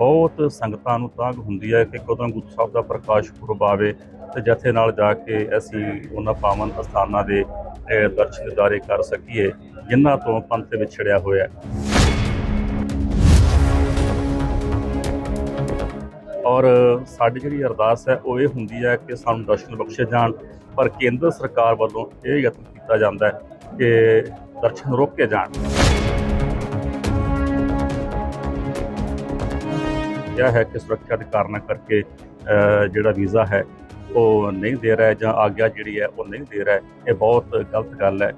ਬਹੁਤ ਸੰਗਤਾਂ ਨੂੰ ਤਾਂਘ ਹੁੰਦੀ ਹੈ ਕਿ ਕਦੋਂ ਗੁਰੂ ਸਾਹਿਬ ਦਾ ਪ੍ਰਕਾਸ਼ ਪੁਰਬ ਆਵੇ ਤੇ ਜਥੇ ਨਾਲ ਜਾ ਕੇ ਅਸੀਂ ਉਹਨਾਂ ਪਾਵਨ ਅਸਥਾਨਾਂ ਦੇ ਅਹ, ਦਰਸ਼ਨ ਦਿਦਾਰੇ ਕਰ ਸਕੀਏ ਜਿਨ੍ਹਾਂ ਤੋਂ ਪੰਥ ਵਿਛੜਿਆ ਹੋਇਆ ਹੈ। ਔਰ ਸਾਡੀ ਜਿਹੜੀ ਅਰਦਾਸ ਹੈ ਉਹ ਇਹ ਹੁੰਦੀ ਹੈ ਕਿ ਸਾਨੂੰ ਦਰਸ਼ਨ ਬਖਸ਼ੇ ਜਾਣ ਪਰ ਕੇਂਦਰ ਸਰਕਾਰ ਵੱਲੋਂ ਇਹ ਯਤਨ ਕੀਤਾ ਜਾਂਦਾ ਹੈ ਕਿ ਦਰਸ਼ਨ ਰੋਕੇ ਜਾਣ। ਇਹ ਹੈ ਕਿ ਸੁਰੱਖਿਆ ਦੇ ਕਾਰਨਾਂ ਕਰਕੇ ਜਿਹੜਾ ਵੀਜ਼ਾ ਹੈ, ਉਹ ਨਹੀਂ ਦੇ ਰਿਹਾ ਜਾਂ ਆਗਿਆ ਜਿਹੜੀ ਹੈ ਉਹ ਨਹੀਂ ਦੇ ਰਿਹਾ ਇਹ ਬਹੁਤ ਗਲਤ ਗੱਲ ਹੈ।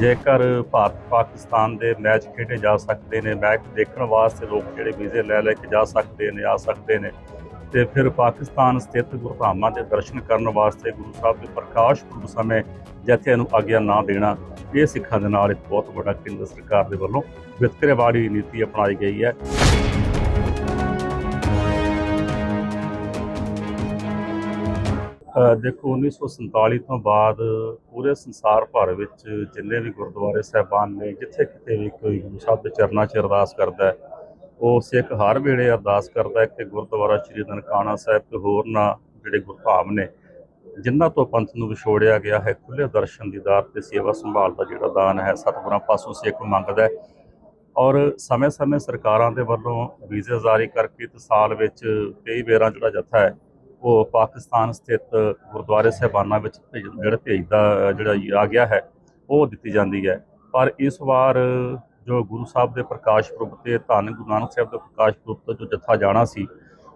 ਜੇਕਰ ਭਾਰਤ, ਪਾਕਿਸਤਾਨ ਦੇ ਮੈਚ ਖੇਡੇ ਜਾ ਸਕਦੇ ਨੇ, ਮੈਚ ਦੇਖਣ ਵਾਸਤੇ ਲੋਕ ਜਿਹੜੇ ਵੀਜ਼ੇ ਲੈ ਲੈ ਕੇ ਜਾ ਸਕਦੇ ਨੇ, ਆ ਸਕਦੇ ਨੇ, ਤੇ ਫਿਰ ਪਾਕਿਸਤਾਨ ਸਥਿਤ ਗੁਰਧਾਮਾਂ ਦੇ ਦਰਸ਼ਨ ਕਰਨ ਵਾਸਤੇ ਗੁਰੂ ਸਾਹਿਬ ਦੇ ਪ੍ਰਕਾਸ਼ ਪੁਰਬ ਸਮੇਂ ਜਥਿਆਂ ਨੂੰ ਆਗਿਆ ਨਾ ਦੇਣਾ, ਇਹ ਸਿੱਖਾਂ ਦੇ ਨਾਲ ਇੱਕ ਬਹੁਤ ਵੱਡਾ ਕੇਂਦਰ ਸਰਕਾਰ ਦੇ ਵੱਲੋਂ ਵਿਤਕਰੇਵਾੜੀ ਨੀਤੀ ਅਪਣਾਈ ਗਈ ਹੈ। ਦੇਖੋ 1947 ਤੋਂ ਬਾਅਦ ਪੂਰੇ ਸੰਸਾਰ ਭਰ ਵਿੱਚ ਜਿੰਨੇ ਵੀ ਗੁਰਦੁਆਰੇ ਸਾਹਿਬਾਨ ਨੇ, ਜਿੱਥੇ ਕਿਤੇ ਵੀ ਕੋਈ ਗੁਰੂ ਸਾਹਿਬ ਦੇ ਚਰਨਾਂ 'ਚ ਅਰਦਾਸ ਕਰਦਾ ਉਹ ਸਿੱਖ ਹਰ ਵੇਲੇ ਅਰਦਾਸ ਕਰਦਾ ਕਿ ਗੁਰਦੁਆਰਾ ਸ੍ਰੀ ਨਨਕਾਣਾ ਸਾਹਿਬ ਤੇ ਹੋਰ ਨਾ ਜਿਹੜੇ ਗੁਰਧਾਮ ਨੇ, ਜਿਨ੍ਹਾਂ ਤੋਂ ਪੰਥ ਨੂੰ ਵਿਛੋੜਿਆ ਗਿਆ ਹੈ ਖੁੱਲੇ ਦਰਸ਼ਨ ਦੀਦਾਰ ਤੇ ਸੇਵਾ ਸੰਭਾਲ ਦਾ ਜਿਹੜਾ ਦਾਨ ਹੈ, ਸਤਿਗੁਰਾਂ ਪਾਸੋਂ ਸਿੱਖ ਮੰਗਦਾ ਹੈ। ਔਰ ਸਮੇਂ-ਸਮੇਂ ਸਰਕਾਰਾਂ ਦੇ ਵੱਲੋਂ ਵੀਜ਼ੇ ਜਾਰੀ ਕਰਕੇ ਤੇ ਸਾਲ ਵਿੱਚ ਕਈ ਵੇਰਾਂ ਜਿਹੜਾ ਜਥਾ ਹੈ ਉਹ ਪਾਕਿਸਤਾਨ ਸਥਿਤ ਗੁਰਦੁਆਰੇ ਸਾਹਿਬਾਨਾਂ ਵਿੱਚ ਭੇਜ- ਜਿਹੜਾ ਭੇਜਦਾ, ਜਿਹੜਾ ਆ ਗਿਆ ਹੈ, ਉਹ ਦਿੱਤੀ ਜਾਂਦੀ ਹੈ। ਪਰ ਇਸ ਵਾਰ ਜੋ ਗੁਰੂ ਸਾਹਿਬ ਦੇ ਪ੍ਰਕਾਸ਼ ਪੁਰਬ ਤੇ, ਧੰਨ ਗੁਰੂ ਨਾਨਕ ਸਾਹਿਬ ਦੇ ਪ੍ਰਕਾਸ਼ ਪੁਰਬ ਤੋਂ ਜੋ ਜਥਾ ਜਾਣਾ ਸੀ,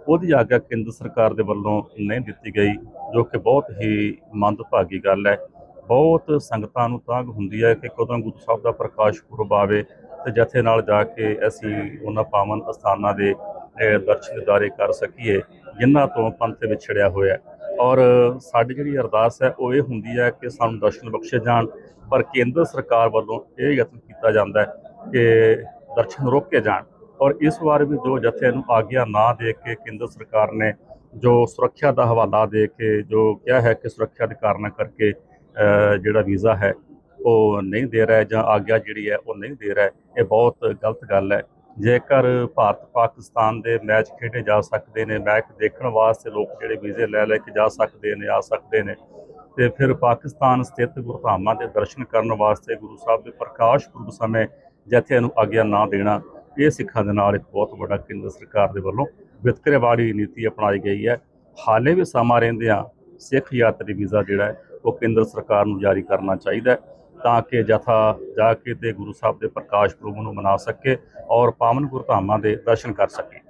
ਉਹਦੀ ਆਗਿਆ ਕੇਂਦਰ ਸਰਕਾਰ ਦੇ ਵੱਲੋਂ ਨਹੀਂ ਦਿੱਤੀ ਗਈ, ਜੋ ਕਿ ਬਹੁਤ ਹੀ ਮੰਦਭਾਗੀ ਗੱਲ ਹੈ। ਬਹੁਤ ਸੰਗਤਾਂ ਨੂੰ ਤਾਂਘ ਹੁੰਦੀ ਹੈ ਕਿ ਕਦੋਂ ਗੁਰੂ ਸਾਹਿਬ ਦਾ ਪ੍ਰਕਾਸ਼ ਪੁਰਬ ਆਵੇ ਤੇ ਜਥੇ ਨਾਲ ਜਾ ਕੇ ਅਸੀਂ ਉਹਨਾਂ ਪਾਵਨ ਅਸਥਾਨਾਂ ਦੇ ਅਹ, ਦਰਸ਼ਨ ਕਰ ਸਕੀਏ ਜਿਨ੍ਹਾਂ ਤੋਂ ਪੰਥ ਵਿੱਚ ਵਿਛੜਿਆ ਹੋਇਆ ਔਰ ਸਾਡੀ ਜਿਹੜੀ ਅਰਦਾਸ ਹੈ ਉਹ ਇਹ ਹੁੰਦੀ ਹੈ ਕਿ ਸਾਨੂੰ ਦਰਸ਼ਨ ਬਖਸ਼ੇ ਜਾਣ ਪਰ ਕੇਂਦਰ ਸਰਕਾਰ ਵੱਲੋਂ ਇਹ ਯਤਨ ਕੀਤਾ ਜਾਂਦਾ ਹੈ ਕਿ ਦਰਸ਼ਨ ਰੋਕੇ ਜਾਣ। ਔਰ ਇਸ ਵਾਰ ਵੀ ਜੋ ਜਥੇ ਨੂੰ ਆਗਿਆ ਨਾ ਦੇ ਕੇ ਕੇਂਦਰ ਸਰਕਾਰ ਨੇ ਜੋ ਸੁਰੱਖਿਆ ਦਾ ਹਵਾਲਾ ਦੇ ਕੇ ਜੋ ਕਿਹਾ ਹੈ ਕਿ ਸੁਰੱਖਿਆ ਦੇ ਕਾਰਨਾਂ ਕਰਕੇ ਜਿਹੜਾ ਵੀਜ਼ਾ ਹੈ ਉਹ ਨਹੀਂ ਦੇ ਰਿਹਾ ਜਾਂ ਆਗਿਆ ਜਿਹੜੀ ਹੈ ਉਹ ਨਹੀਂ ਦੇ ਰਿਹਾ ਇਹ ਬਹੁਤ ਗਲਤ ਗੱਲ ਹੈ। ਜੇਕਰ ਭਾਰਤ ਪਾਕਿਸਤਾਨ ਦੇ ਮੈਚ ਖੇਡੇ ਜਾ ਸਕਦੇ ਨੇ, ਮੈਚ ਦੇਖਣ ਵਾਸਤੇ ਲੋਕ ਜਿਹੜੇ ਵੀਜ਼ੇ ਲੈ ਲੈ ਕੇ ਜਾ ਸਕਦੇ ਨੇ, ਆ ਸਕਦੇ ਨੇ। ਤੇ ਫਿਰ ਪਾਕਿਸਤਾਨ ਸਥਿਤ ਗੁਰਧਾਮਾਂ ਦੇ ਦਰਸ਼ਨ ਕਰਨ ਵਾਸਤੇ ਗੁਰੂ ਸਾਹਿਬ ਦੇ ਪ੍ਰਕਾਸ਼ ਪੁਰਬ ਸਮੇਂ ਜਥੇ ਨੂੰ ਆਗਿਆ ਨਾ ਦੇਣਾ, ਇਹ ਸਿੱਖਾਂ ਦੇ ਨਾਲ ਇੱਕ ਬਹੁਤ ਵੱਡਾ ਕੇਂਦਰ ਸਰਕਾਰ ਦੇ ਵੱਲੋਂ ਵਿਤਕਰੇਵਾੜੀ ਨੀਤੀ ਅਪਣਾਈ ਗਈ ਹੈ। ਹਾਲੇ ਵੀ ਸਮਾਂ ਰਹਿੰਦਿਆਂ ਸਿੱਖ ਯਾਤਰੀ ਵੀਜ਼ਾ ਜਿਹੜਾ ਹੈ, ਉਹ ਕੇਂਦਰ ਸਰਕਾਰ ਨੂੰ ਜਾਰੀ ਕਰਨਾ ਚਾਹੀਦਾ ਹੈ। ਤਾਂ ਕਿ ਜਥਾ ਜਾ ਕੇ ਤੇ ਗੁਰੂ ਸਾਹਿਬ ਦੇ ਪ੍ਰਕਾਸ਼ ਪੁਰਬ ਨੂੰ ਮਨਾ ਸਕੇ ਔਰ ਪਾਵਨ ਗੁਰਧਾਮਾਂ ਦੇ ਦਰਸ਼ਨ ਕਰ ਸਕੇ।